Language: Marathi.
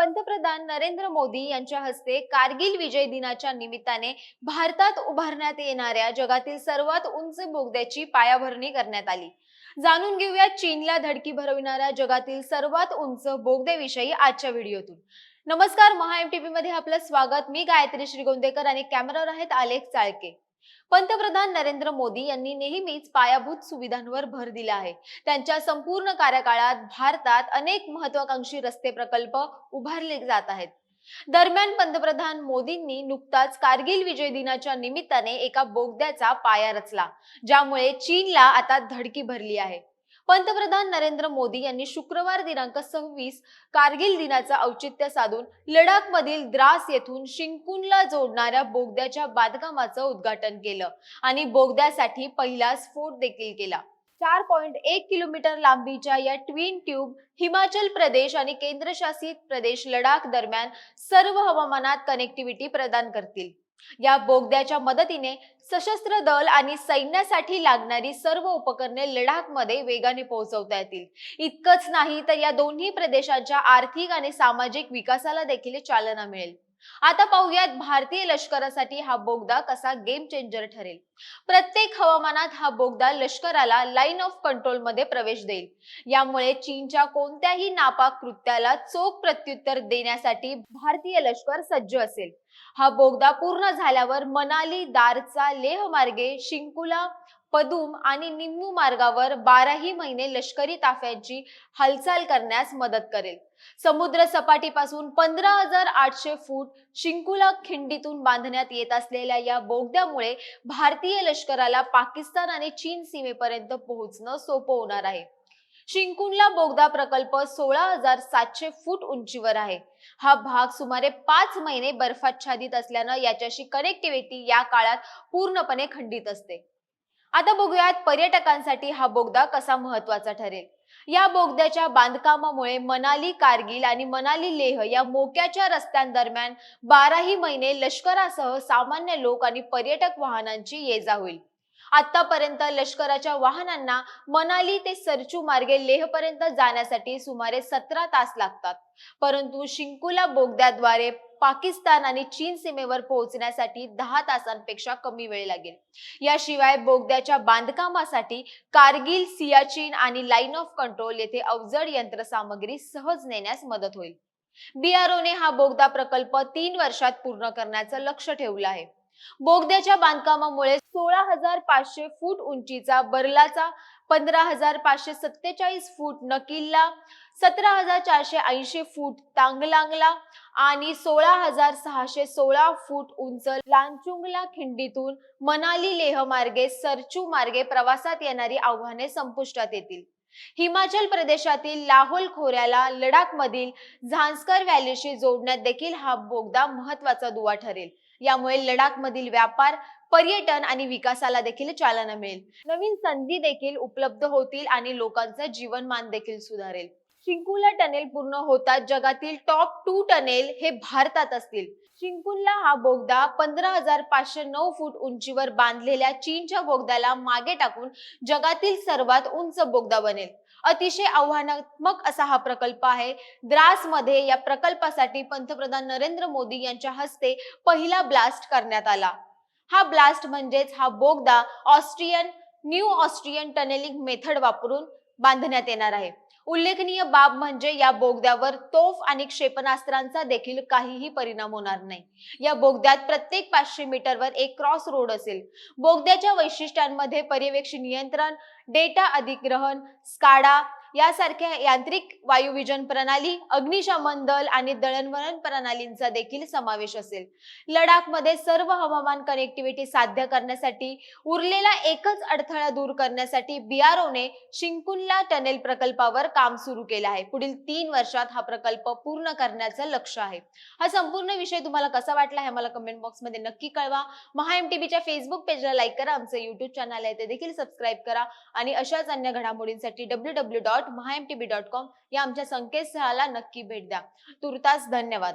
पंतप्रधान नरेंद्र मोदी यांच्या हस्ते कारगिल विजय दिनाच्या निमित्ताने भारतात उभारण्यात येणाऱ्या जगातील सर्वात उंच बोगद्याची पायाभरणी करण्यात आली. जाणून घेऊया चीनला धडकी भरविणाऱ्या जगातील सर्वात उंच बोगद्याविषयी आजच्या व्हिडिओतून. नमस्कार महा एमटीपी मध्ये आपलं स्वागत. मी गायत्री श्रीगोंदेकर आणि कॅमेरावर आहेत आलेख चाळके. पंतप्रधान नरेंद्र मोदी यांनी नेहमीच पायाभूत सुविधांवर भर दिला आहे. त्यांच्या संपूर्ण कार्यकाळात भारतात अनेक महत्वाकांक्षी रस्ते प्रकल्प उभारले जात आहेत. दरम्यान पंतप्रधान मोदींनी नुकताच कारगिल विजय दिनाच्या निमित्ताने एका बोगद्याचा पाया रचला ज्यामुळे चीनला आता धडकी भरली आहे. पंतप्रधान नरेंद्र मोदी यांनी शुक्रवार दिनांक सव्वीस कारगिल दिनाचं औचित्य साधून लडाख मधील द्रास येथून शिंकूनला जोडणाऱ्या बोगद्याच्या बांधकामाचं उद्घाटन केलं आणि बोगद्यासाठी पहिला स्फोट देखील केला. चार पॉइंट एक किलोमीटर लांबीच्या या ट्विन ट्यूब हिमाचल प्रदेश आणि केंद्रशासित प्रदेश लडाख दरम्यान सर्व हवामानात कनेक्टिव्हिटी प्रदान करतील. या बोगद्याच्या मदतीने सशस्त्र दल आणि सैन्यासाठी लागणारी सर्व उपकरणे लडाखमध्ये वेगाने पोहोचवता येतील. इतकंच नाही तर या दोन्ही प्रदेशांच्या आर्थिक आणि सामाजिक विकासाला देखील चालना मिळेल. आता पाहूयात भारतीय लष्करासाठी हा बोगदा कसा गेम चेंजर ठरेल. प्रत्येक हवामानात हा बोगदा लष्कराला लाईन ऑफ कंट्रोलमध्ये प्रवेश देईल. यामुळे चीनच्या कोणत्याही नापाक कृत्याला चोख प्रत्युत्तर देण्यासाठी भारतीय लष्कर सज्ज असेल. हा बोगदा पूर्ण झाल्यावर मनाली दारचा लेह मार्गे शिंकुला पदुम आणि निम्मू मार्गावर बाराही महिने लष्करी ताफ्यांची हालचाल करण्यास मदत करेल. समुद्र सपाटीपासून पंधरा हजार आठशे फूट शिंकुला खिंडीतून बांधण्यात येत असलेल्या या बोगद्यामुळे भारतीय लष्कराला पाकिस्तान आणि चीन सीमेपर्यंत पोहोचणं सोपं होणार आहे. शिंकुनला बोगदा प्रकल्प सोळा हजार सातशे फूट उंचीवर आहे. हा भाग सुमारे पाच महिने बर्फाच्छादित असल्यानं याच्याशी कनेक्टिव्हिटी या काळात पूर्णपणे खंडित असते. आता बघूयात पर्यटकांसाठी हा बोगदा कसा महत्त्वाचा ठरेल. या बोगद्याच्या बांधकामामुळे मनाली कारगिल आणि मनाली लेह या मोक्याच्या रस्त्यांदरम्यान बाराही महिने लष्करासह सामान्य लोक आणि पर्यटक वाहनांची ये जा होईल. आतापर्यंत लष्कराच्या वाहनांना मनाली ते सरचू मार्गे लेहपर्यंत जाण्यासाठी सुमारे सतरा तास लागतात. परंतु शिंकुला बोगद्याद्वारे पाकिस्तान आणि चीन सीमेवर पोहोचण्यासाठी दहा तासांपेक्षा कमी वेळ लागेल. याशिवाय बोगद्याच्या बांधकामासाठी कारगिल सियाचीन आणि लाईन ऑफ कंट्रोल येथे अवजड यंत्रसामग्री सहज नेण्यास मदत होईल. बीआरओने हा बोगदा प्रकल्प तीन वर्षात पूर्ण करण्याचं लक्ष ठेवलं आहे. बोगद्याच्या बांधकामामुळे सोळा हजार पाचशे फूट उंचीचा बर्लाचा पंधरा हजार पाचशे सत्तेचाळीस फूट नकिल्ला सतरा हजार चारशे ऐंशी फूट तांगलांगला आणि सोळा हजार सहाशे सोळा फूट उंच लांचुंगला खिंडीतून मनाली लेह मार्गे सरचू मार्गे प्रवासात येणारी आव्हाने संपुष्टात येतील. हिमाचल प्रदेशातील लाहोल खोऱ्याला लडाख मधील झांस्कर व्हॅलीशी जोडण्यात देखील हा बोगदा महत्त्वाचा दुवा ठरेल. यामुळे लडाख मधील व्यापार पर्यटन आणि विकासाला देखील चालना मिळेल. नवीन संधी देखील उपलब्ध होतील आणि लोकांचं जीवनमान देखील सुधारेल. शिंकुला टनेल पूर्ण होतात जगातील टॉप टू टनेल हे भारतात असतील. शिंकुला हा बोगदा पंधरा हजार पाचशे नऊ फूट उंचीवर बांधलेल्या चीनच्या बोगद्याला मागे टाकून जगातील सर्वात उंच बोगदा बनेल. अतिशय आव्हानात्मक असा हा प्रकल्प आहे. द्रासमध्ये या प्रकल्पासाठी पंतप्रधान नरेंद्र मोदी यांच्या हस्ते पहिला ब्लास्ट करण्यात आला. हा ब्लास्ट म्हणजेच हा बोगदा Austrian new Austrian tunneling method वापरून बांधण्यात येणार आहे. उल्लेखनीय बाब म्हणजे या बोगद्यावर तोफ आणि क्षेपणास्त्रांचा देखील काहीही परिणाम होणार नाही. या बोगद्यात प्रत्येक पाचशे मीटरवर एक क्रॉस रोड असेल. बोगद्याच्या वैशिष्ट्यांमध्ये पर्यवेक्षी नियंत्रण डेटा अधिग्रहण स्काडा यासारख्या यांत्रिक वायुविजन प्रणाली अग्निशमन दल आणि दळणवळण प्रणालींचा देखील समावेश असेल. लडाखमध्ये सर्व हवामान कनेक्टिव्हिटी साध्य करण्यासाठी उरलेला एकच अडथळा दूर करण्यासाठी बीआरओने शिंकुनला टनेल प्रकल्पावर काम सुरू केलं आहे. पुढील तीन वर्षात हा प्रकल्प पूर्ण करण्याचं लक्ष आहे. हा संपूर्ण विषय तुम्हाला कसा वाटला हे मला कमेंट बॉक्समध्ये नक्की कळवा. महा एमटीबीच्या फेसबुक पेजला लाईक करा. आमचं युट्यूब चॅनल आहे ते देखील सबस्क्राईब करा. आणि अशाच अन्य घडामोडींसाठी W W dot MahaMTB dot com या आमच्या संकेतस्थळाला नक्की भेट द्या. तुर्तास धन्यवाद.